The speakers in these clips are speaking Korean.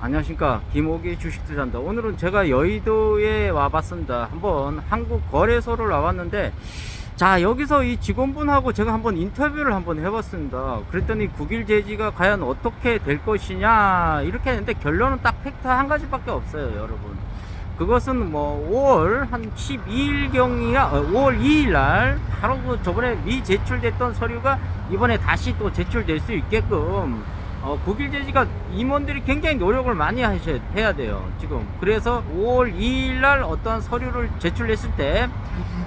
안녕하십니까. 김호기 주식투자입니다. 오늘은 제가 여의도에 와봤습니다. 한번 한국 거래소를 와봤는데 자 여기서 이 직원분하고 제가 한번 인터뷰를 한번 해봤습니다. 그랬더니 국일 제지가 과연 어떻게 될 것이냐 이렇게 했는데 결론은 딱 팩트 한 가지밖에 없어요 여러분. 그것은 뭐 5월 한 12일경이야 5월 2일날 바로 그 저번에 미제출됐던 서류가 이번에 다시 또 제출될 수 있게끔 어, 국일 제지가 임원들이 굉장히 노력을 많이 하셔야 해야 돼요 지금. 그래서 5월 2일날 어떤 서류를 제출했을 때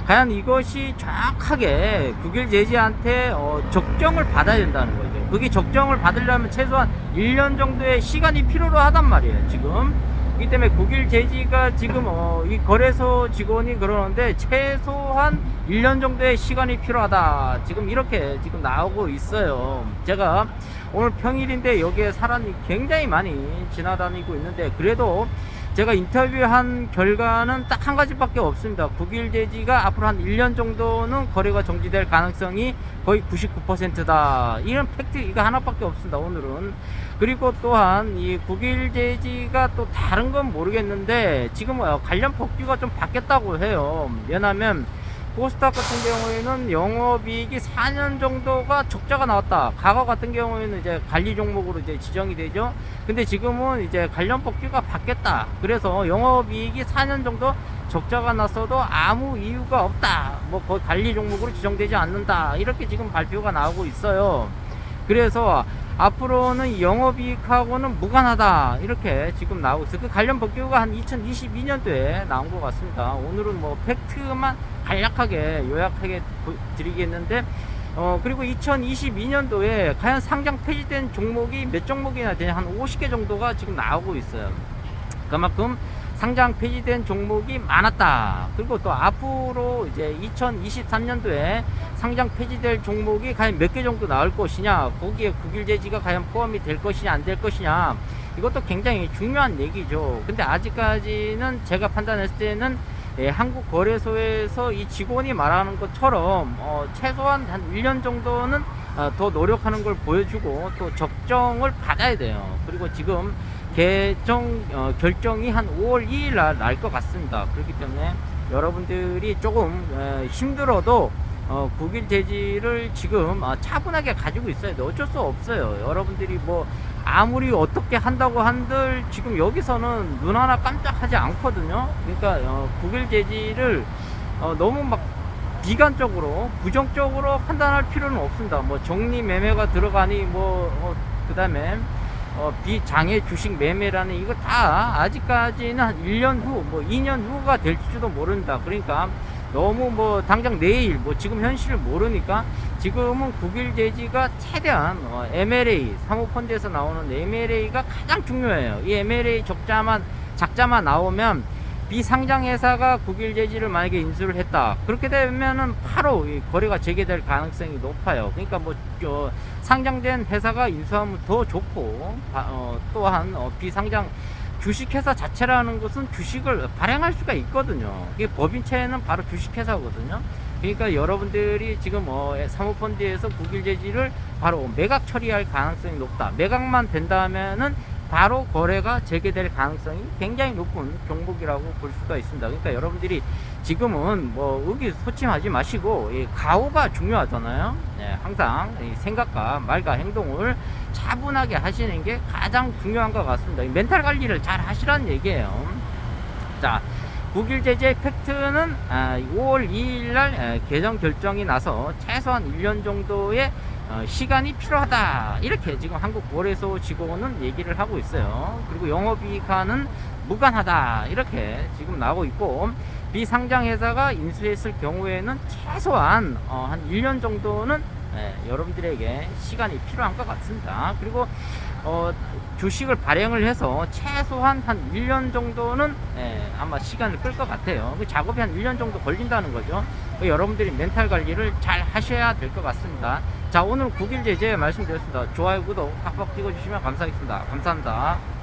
과연 이것이 정확하게 국일 제지한테 어, 적정을 받아야 된다는 거죠. 그게 적정을 받으려면 최소한 1년 정도의 시간이 필요로 하단 말이에요 지금. 그렇기 때문에 국일 제지가 지금 어, 이 거래소 직원이 그러는데 최소한 1년 정도의 시간이 필요하다. 지금 이렇게 지금 나오고 있어요. 제가 오늘 평일인데 여기에 사람이 굉장히 많이 지나다니고 있는데 그래도 제가 인터뷰한 결과는 딱 한 가지밖에 없습니다. 국일 제지가 앞으로 한 1년 정도는 거래가 정지될 가능성이 거의 99%다. 이런 팩트 이거 하나밖에 없습니다. 오늘은. 그리고 또한 이 국일 제지가 또 다른 건 모르겠는데 지금 어, 관련 법규가 좀 바뀌었다고 해요. 왜냐하면 코스닥 같은 경우에는 영업이익이 4년 정도가 적자가 나왔다. 과거 같은 경우에는 이제 관리 종목으로 이제 지정이 되죠. 근데 지금은 이제 관련 법규가 바뀌었다. 그래서 영업이익이 4년 정도 적자가 났어도 아무 이유가 없다. 뭐 거의 관리 종목으로 지정되지 않는다. 이렇게 지금 발표가 나오고 있어요. 그래서 앞으로는 영업이익하고는 무관하다 이렇게 지금 나오고 있어요. 그 관련 법규가 한 2022년도에 나온 것 같습니다. 오늘은 뭐 팩트만 간략하게 요약하게 보- 드리겠는데 어 그리고 2022년도에 과연 상장 폐지된 종목이 몇 종목이나 되냐 한 50개 정도가 지금 나오고 있어요. 그만큼 상장 폐지된 종목이 많았다. 그리고 또 앞으로 이제 2023년도에 상장 폐지될 종목이 과연 몇 개 정도 나올 것이냐, 거기에 국일 제지가 과연 포함이 될 것이냐, 안 될 것이냐, 이것도 굉장히 중요한 얘기죠. 근데 아직까지는 제가 판단했을 때는 예, 한국 거래소에서 이 직원이 말하는 것처럼 어, 최소한 한 1년 정도는 어, 더 노력하는 걸 보여주고 또 적정을 받아야 돼요. 그리고 지금 개정 어, 결정이 한 5월 2일 날 날 것 같습니다. 그렇기 때문에 여러분들이 조금 에, 힘들어도 어, 국일 제지를 지금 아, 차분하게 가지고 있어야 돼. 어쩔 수 없어요. 여러분들이 뭐 아무리 어떻게 한다고 한들 지금 여기서는 눈 하나 깜짝하지 않거든요. 그러니까 어, 국일 제지를 어, 너무 막 비관적으로 부정적으로 판단할 필요는 없습니다. 뭐 정리 매매가 들어가니 뭐 어, 그다음에 어, 비장애 주식 매매라는 이거 다 아직까지는 한 1년 후, 뭐 2년 후가 될지도 모른다. 그러니까 너무 뭐 당장 내일, 뭐 지금 현실을 모르니까 지금은 국일 제지가 최대한 어, MLA, 사모펀드에서 나오는 MLA가 가장 중요해요. 이 MLA 적자만, 작자만 나오면 비상장 회사가 국일 제지를 만약에 인수를 했다. 그렇게 되면은 바로 이 거래가 재개될 가능성이 높아요. 그러니까 뭐 저, 상장된 회사가 인수하면 더 좋고 바- 어, 또한 어, 비상장 주식회사 자체라는 것은 주식을 발행할 수가 있거든요. 이게 법인체는 바로 주식회사거든요. 그러니까 여러분들이 지금 어, 사모펀드에서 국일 제지를 바로 매각 처리할 가능성이 높다. 매각만 된다면은 바로 거래가 재개될 가능성이 굉장히 높은 종목이라고 볼 수가 있습니다. 그러니까 여러분들이 지금은 뭐 의기소침하지 마시고 이 가오가 중요하잖아요. 네, 항상 이 생각과 말과 행동을 차분하게 하시는 게 가장 중요한 것 같습니다. 이 멘탈 관리를 잘 하시라는 얘기예요. 자, 국일 제재 팩트는 아, 5월 2일 날 에, 개정 결정이 나서 최소한 1년 정도의 어, 시간이 필요하다. 이렇게 지금 한국 거래소 직원은 얘기를 하고 있어요. 그리고 영업이익화는 무관하다. 이렇게 지금 나오고 있고 비상장 회사가 인수했을 경우에는 최소한 어, 한 1년 정도는 예, 여러분들에게 시간이 필요한 것 같습니다. 그리고 어, 주식을 발행을 해서 최소한 한 1년 정도는 예, 아마 시간을 끌 것 같아요. 그 작업이 한 1년 정도 걸린다는 거죠. 그 여러분들이 멘탈 관리를 잘 하셔야 될 것 같습니다. 자, 오늘 9일 제재 말씀드렸습니다. 좋아요, 구독, 팍팍 찍어주시면 감사하겠습니다. 감사합니다.